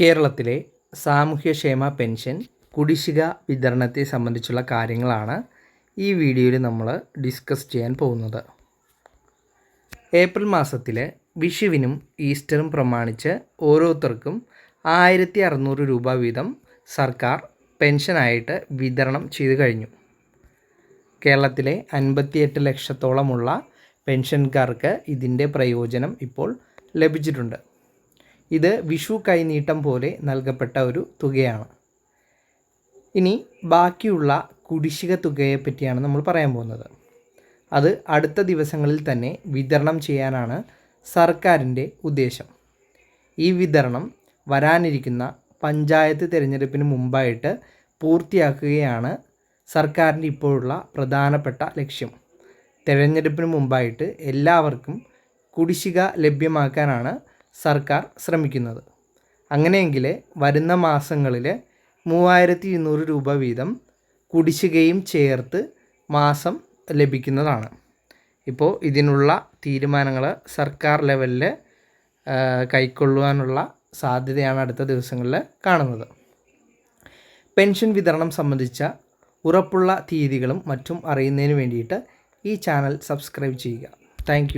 കേരളത്തിലെ സാമൂഹ്യക്ഷേമ പെൻഷൻ കുടിശ്ശിക വിതരണത്തെ സംബന്ധിച്ചുള്ള കാര്യങ്ങളാണ് ഈ വീഡിയോയിൽ നമ്മൾ ഡിസ്കസ് ചെയ്യാൻ പോകുന്നത്. ഏപ്രിൽ മാസത്തിൽ വിഷുവിനും ഈസ്റ്ററും പ്രമാണിച്ച് ഓരോരുത്തർക്കും ആയിരത്തി അറുന്നൂറ് രൂപ വീതം സർക്കാർ പെൻഷനായിട്ട് വിതരണം ചെയ്തു കഴിഞ്ഞു. കേരളത്തിലെ അൻപത്തിയെട്ട് ലക്ഷത്തോളമുള്ള പെൻഷൻകാർക്ക് ഇതിന്റെ പ്രയോജനം ഇപ്പോൾ ലഭിച്ചിട്ടുണ്ട്. ഇത് വിഷു കൈനീട്ടം പോലെ നൽകപ്പെട്ട ഒരു തുകയാണ്. ഇനി ബാക്കിയുള്ള കുടിശ്ശിക തുകയെ പറ്റിയാണ് നമ്മൾ പറയാൻ പോകുന്നത്. അത് അടുത്ത ദിവസങ്ങളിൽ തന്നെ വിതരണം ചെയ്യാനാണ് സർക്കാരിന്റെ ഉദ്ദേശം. ഈ വിതരണം വരാനിരിക്കുന്ന പഞ്ചായത്ത് തിരഞ്ഞെടുപ്പിന് മുമ്പായിട്ട് പൂർത്തിയാക്കുകയാണ് സർക്കാരിന്റെ ഇപ്പോഴുള്ള പ്രധാനപ്പെട്ട ലക്ഷ്യം. തിരഞ്ഞെടുപ്പിന് മുമ്പായിട്ട് എല്ലാവർക്കും കുടിശ്ശിക ലഭ്യമാക്കാനാണ് സർക്കാർ ശ്രമിക്കുന്നത്. അങ്ങനെയെങ്കിൽ വരുന്ന മാസങ്ങളിൽ മൂവായിരത്തി ഇരുന്നൂറ് രൂപ വീതം കുടിശ്ശികയും ചേർത്ത് മാസം ലഭിക്കുന്നതാണ്. ഇപ്പോൾ ഇതിനുള്ള തീരുമാനങ്ങൾ സർക്കാർ ലെവലിൽ കൈക്കൊള്ളുവാനുള്ള സാധ്യതയാണ് അടുത്ത ദിവസങ്ങളിൽ കാണുന്നത്. പെൻഷൻ വിതരണം സംബന്ധിച്ച ഉറപ്പുള്ള തീയതികളും മറ്റും അറിയുന്നതിന് വേണ്ടിയിട്ട് ഈ ചാനൽ സബ്സ്ക്രൈബ് ചെയ്യുക. താങ്ക്